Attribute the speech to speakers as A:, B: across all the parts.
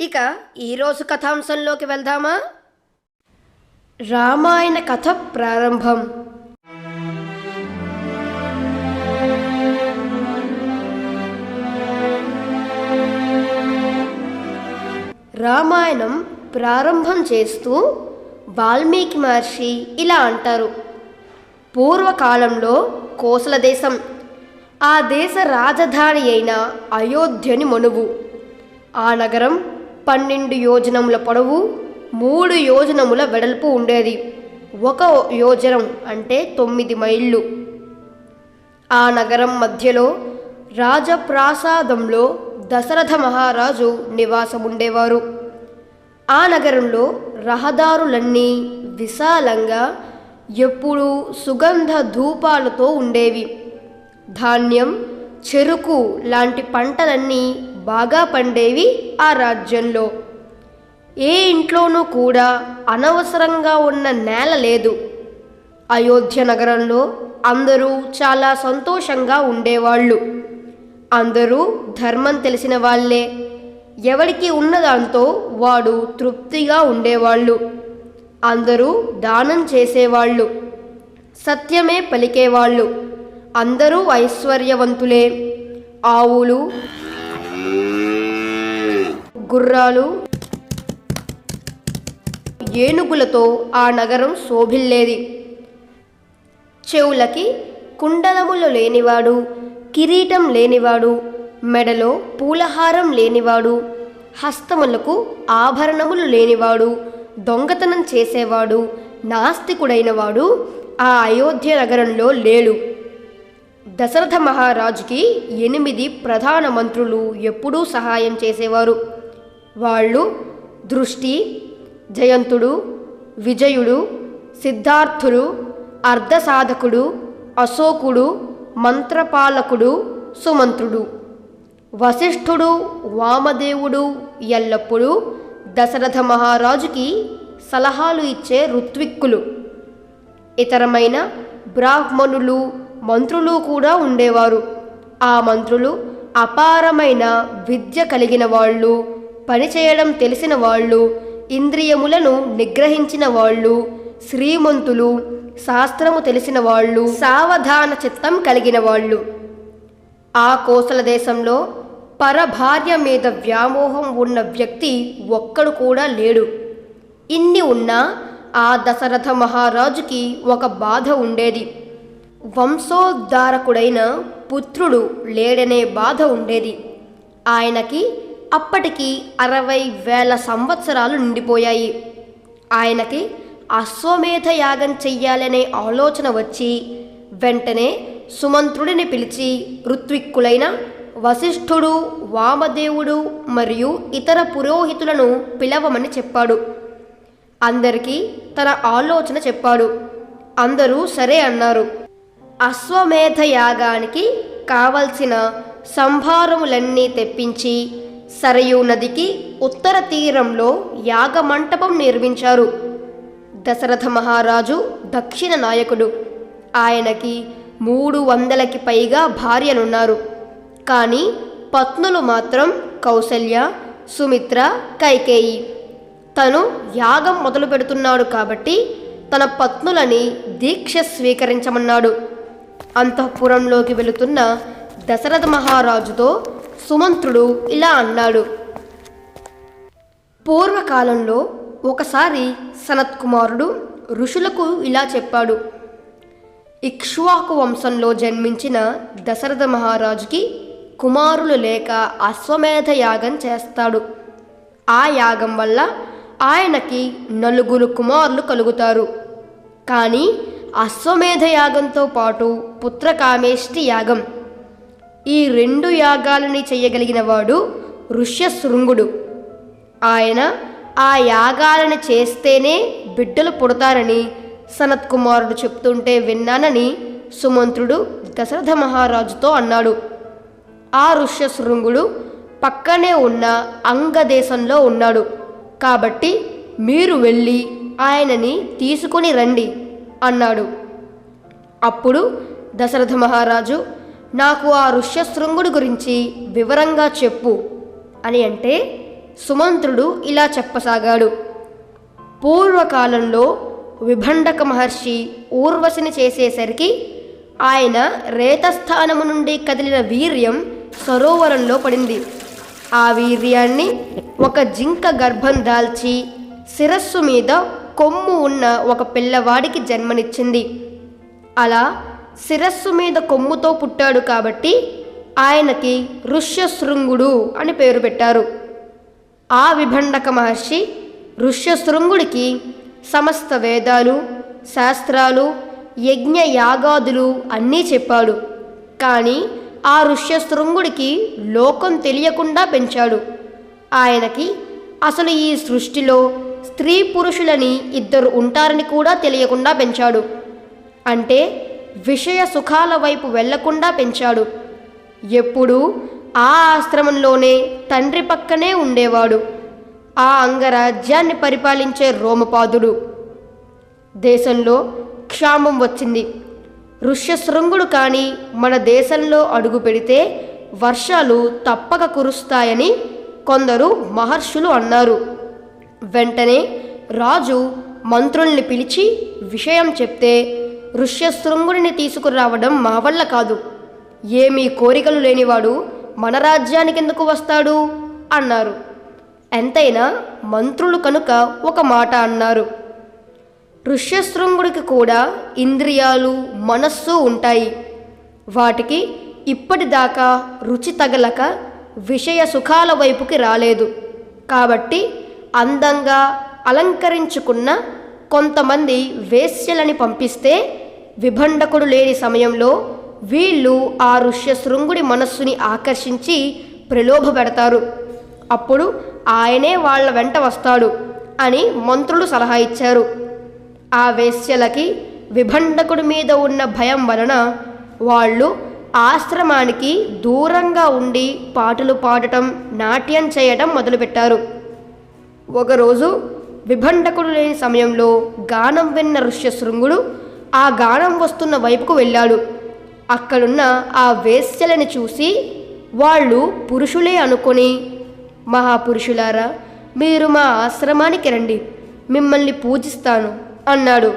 A: ఇక ఈరోజు కథాంశంలోకి వెళ్దామా? రామాయణ కథ ప్రారంభం. రామాయణం ప్రారంభం చేస్తూ వాల్మీకి మహర్షి ఇలా అంటారు. పూర్వకాలంలో కోసల దేశం ఆ దేశ రాజధాని అయిన అయోధ్యని మనువు. ఆ నగరం పన్నెండు యోజనముల పొడవు మూడు యోజనముల వెడల్పు ఉండేది. ఒక యోజనం అంటే తొమ్మిది మైళ్ళు. ఆ నగరం మధ్యలో రాజప్రాసాదంలో దశరథ మహారాజు నివాసం ఉండేవారు ఆ నగరంలో రహదారులన్నీ విశాలంగా ఎప్పుడూ సుగంధ ధూపాలతో ఉండేవి. ధాన్యం చెరుకు లాంటి పంటలన్నీ బాగా పండేవి ఆ రాజ్యంలో. ఏ ఇంట్లోనూ కూడా అనవసరంగా ఉన్న నేల లేదు. అయోధ్య నగరంలో అందరూ చాలా సంతోషంగా ఉండేవాళ్ళు. అందరూ ధర్మం తెలిసిన వాళ్ళే. ఎవరికి ఉన్నదాంతో వాడు తృప్తిగా ఉండేవాళ్ళు. అందరూ దానం చేసేవాళ్ళు. సత్యమే పలికేవాళ్ళు. అందరూ ఐశ్వర్యవంతులే. ఆవులు గుర్రాలు ఏనుగులతో ఆ నగరం శోభిల్లేది. చెవులకి కుండలములు లేనివాడు కిరీటం లేనివాడు మెడలో పూలహారం లేనివాడు హస్తములకు ఆభరణములు లేనివాడు దొంగతనం చేసేవాడు నాస్తికుడైనవాడు ఆ అయోధ్య నగరంలో లేడు. దశరథ మహారాజుకి ఎనిమిది ప్రధాన మంత్రులు ఎప్పుడూ సహాయం చేసేవారు. వాళ్ళు దృష్టి జయంతుడు విజయుడు సిద్ధార్థుడు అర్ధసాధకుడు అశోకుడు మంత్రపాలకుడు సుమంత్రుడు. వశిష్ఠుడు వామదేవుడు ఎల్లప్పుడూ దశరథ మహారాజుకి సలహాలు ఇచ్చే ఋత్విక్కులు. ఇతరమైన బ్రాహ్మణులు మంత్రులు కూడా ఉండేవారు. ఆ మంత్రులు అపారమైన విద్య కలిగిన వాళ్ళు పనిచేయడం తెలిసిన వాళ్ళు ఇంద్రియములను నిగ్రహించిన వాళ్ళు శ్రీమంతులు శాస్త్రము తెలిసిన వాళ్ళు సావధాన చిత్తం కలిగిన వాళ్ళు. ఆ కోసల దేశంలో పరభార్య మీద వ్యామోహం ఉన్న వ్యక్తి ఒక్కడు కూడా లేడు. ఇన్ని ఉన్నా ఆ దశరథ మహారాజుకి ఒక బాధ ఉండేది. వంశోద్ధారకుడైన పుత్రుడు లేడనే బాధ ఉండేది. ఆయనకి అప్పటికి అరవై వేల సంవత్సరాలు నిండిపోయాయి. ఆయనకి అశ్వమేధ యాగం చెయ్యాలనే ఆలోచన వచ్చి వెంటనే సుమంత్రుడిని పిలిచి ఋత్విక్కులైన వశిష్ఠుడు వామదేవుడు మరియు ఇతర పురోహితులను పిలవమని చెప్పాడు. అందరికీ తన ఆలోచన చెప్పాడు. అందరూ సరే అన్నారు. అశ్వమేధ యాగానికి కావలసిన సంభారములన్నీ తెప్పించి సరయూ నదికి ఉత్తర తీరంలో యాగమంటపం నిర్మించారు. దశరథ మహారాజు దక్షిణ నాయకుడు. ఆయనకి మూడు వందలకి పైగా భార్యలున్నారు. కానీ పత్నులు మాత్రం కౌసల్య సుమిత్ర కైకేయి. తను యాగం మొదలు పెడుతున్నాడు కాబట్టి తన పత్నులని దీక్ష స్వీకరించమన్నాడు. అంతఃపురంలోకి వెళుతున్న దశరథ మహారాజుతో సుమంత్రుడు ఇలా అన్నాడు. పూర్వకాలంలో ఒకసారి సనత్కుమారుడు ఋషులకు ఇలా చెప్పాడు. ఇక్ష్వాకు వంశంలో జన్మించిన దశరథ మహారాజుకి కుమారులు లేక అశ్వమేధ యాగం చేస్తాడు. ఆ యాగం వల్ల ఆయనకి నలుగురు కుమారులు కలుగుతారు. కానీ అశ్వమేధ యాగంతో పాటు పుత్రకామేష్టి యాగం. ఈ రెండు యాగాలని చేయగలిగిన వాడు ఋష్యశృంగుడు ఆయన ఆ యాగాలను చేస్తేనే బిడ్డలు పుడతారని సనత్ కుమారుడు చెప్తుంటే విన్నానని సుమంత్రుడు దశరథ మహారాజుతో అన్నాడు. ఆ ఋష్యశృంగుడు పక్కనే ఉన్న అంగదేశంలో ఉన్నాడు. కాబట్టి మీరు వెళ్ళి ఆయనని తీసుకొని రండి. అన్నాడు. అప్పుడు దశరథ మహారాజు నాకు ఆ ఋష్యశృంగుడి గురించి వివరంగా చెప్పు అని అంటే సుమంత్రుడు ఇలా చెప్పసాగాడు. పూర్వకాలంలో విభండక మహర్షి ఊర్వశిని చేసేసరికి ఆయన రేతస్థానము నుండి కదిలిన వీర్యం సరోవరంలో పడింది. ఆ వీర్యాన్ని ఒక జింక గర్భం దాల్చి శిరస్సు మీద కొమ్ము ఉన్న ఒక పిల్లవాడికి జన్మనిచ్చింది. అలా శిరస్సు మీద కొమ్ముతో పుట్టాడు కాబట్టి ఆయనకి ఋష్యశృంగుడు అని పేరు పెట్టారు. ఆ విభండక మహర్షి ఋష్యశృంగుడికి సమస్త వేదాలు శాస్త్రాలు యజ్ఞ యాగాదులు అన్నీ చెప్పాడు. కానీ ఆ ఋష్యశృంగుడికి లోకం తెలియకుండా పెంచాడు. ఆయనకి అసలు ఈ సృష్టిలో స్త్రీ పురుషులని ఇద్దరు ఉంటారని కూడా తెలియకుండా పెంచాడు. అంటే విషయ సుఖాల వైపు వెళ్ళకుండా పెంచాడు. ఎప్పుడూ ఆ ఆశ్రమంలోనే తండ్రి పక్కనే ఉండేవాడు. ఆ అంగరాజ్యాన్ని పరిపాలించే రోమపాదుడు. దేశంలో క్షామం వచ్చింది. ఋష్యశృంగుడు కానీ మన దేశంలో అడుగు పెడితే వర్షాలు తప్పక కురుస్తాయని కొందరు మహర్షులు అన్నారు. వెంటనే రాజు మంత్రుల్ని పిలిచి విషయం చెప్తే ఋష్యశృంగుడిని తీసుకురావడం మా వల్ల కాదు. ఏమీ కోరికలు లేనివాడు మన రాజ్యానికి ఎందుకు వస్తాడు? అన్నారు. ఎంతైనా మంత్రులు కనుక ఒక మాట అన్నారు. ఋష్యశృంగుడికి కూడా ఇంద్రియాలు మనస్సు ఉంటాయి. వాటికి ఇప్పటిదాకా రుచి తగలక విషయ సుఖాల వైపుకి రాలేదు. కాబట్టి అందంగా అలంకరించుకున్న కొంతమంది వేశ్యలని పంపిస్తే విభండకుడు లేని సమయంలో వీళ్ళు ఆ ఋష్యశృంగుడి మనస్సుని ఆకర్షించి ప్రలోభ పెడతారు. అప్పుడు ఆయనే వాళ్ళ వెంట వస్తాడు అని మంత్రులు సలహా ఇచ్చారు. ఆ వేశ్యలకి విభండకుడి మీద ఉన్న భయం వలన వాళ్ళు ఆశ్రమానికి దూరంగా ఉండి పాటలు పాడటం నాట్యం చేయటం మొదలుపెట్టారు. ఒకరోజు విభండకుడు లేని సమయంలో గానం విన్న ఋష్యశృంగుడు ఆ గానం వస్తున్న వైపుకు వెళ్ళాడు. అక్కడున్న ఆ వేశ్యలని చూసి వాళ్ళు పురుషులే అనుకొని మహాపురుషులారా మీరు మా ఆశ్రమానికి రండి మిమ్మల్ని పూజిస్తాను అన్నాడు.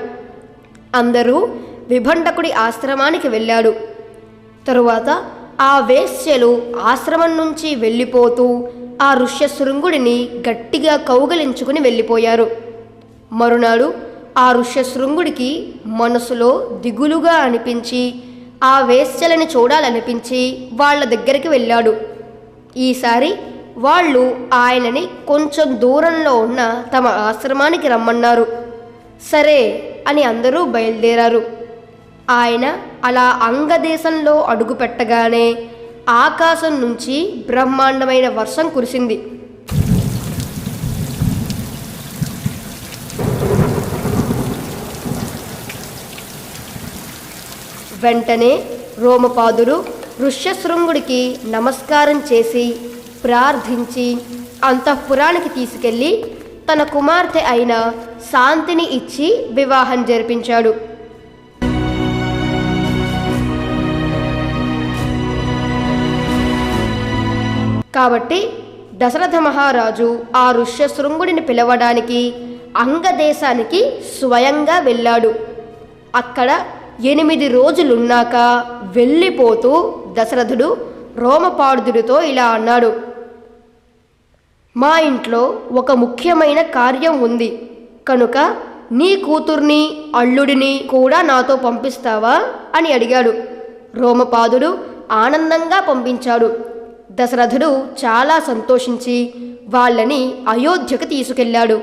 A: అందరూ విభండకుడి ఆశ్రమానికి వెళ్ళాడు తరువాత ఆ వేశ్యలు ఆశ్రమం నుంచి వెళ్ళిపోతూ ఆ ఋష్యశృంగుడిని గట్టిగా కౌగలించుకుని వెళ్ళిపోయారు. మరునాడు ఆ ఋష్యశృంగుడికి మనసులో దిగులుగా అనిపించి ఆ వేశ్యలని చూడాలనిపించి వాళ్ళ దగ్గరికి వెళ్ళాడు. ఈసారి వాళ్ళు ఆయనని కొంచెం దూరంలో ఉన్న తమ ఆశ్రమానికి రమ్మన్నారు. సరే అని అందరూ బయలుదేరారు. ఆయన అలా అంగదేశంలో అడుగుపెట్టగానే ఆకాశం నుంచి బ్రహ్మాండమైన వర్షం కురిసింది. వెంటనే రోమపాదుడు ఋష్యశృంగుడికి నమస్కారం చేసి ప్రార్థించి అంతఃపురానికి తీసుకెళ్ళి తన కుమార్తె అయిన శాంతిని ఇచ్చి వివాహం జరిపించాడు. కాబట్టి దశరథ మహారాజు ఆ ఋష్యశృంగుడిని పిలవడానికి అంగదేశానికి స్వయంగా వెళ్ళాడు. అక్కడ ఎనిమిది రోజులున్నాక వెళ్ళిపోతూ దశరథుడు రోమపాడుదుడితో ఇలా అన్నాడు. మా ఇంట్లో ఒక ముఖ్యమైన కార్యం ఉంది. కనుక నీ కూతుర్ని అల్లుడిని కూడా నాతో పంపిస్తావా? అని అడిగాడు. రోమపాదుడు ఆనందంగా పంపించాడు. దశరథుడు చాలా సంతోషించి వాళ్ళని అయోధ్యకు తీసుకెళ్ళాడు.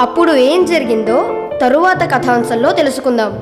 A: అప్పుడు ఏం జరిగిందో తరువాత కథాంశంలో తెలుసుకుందాం.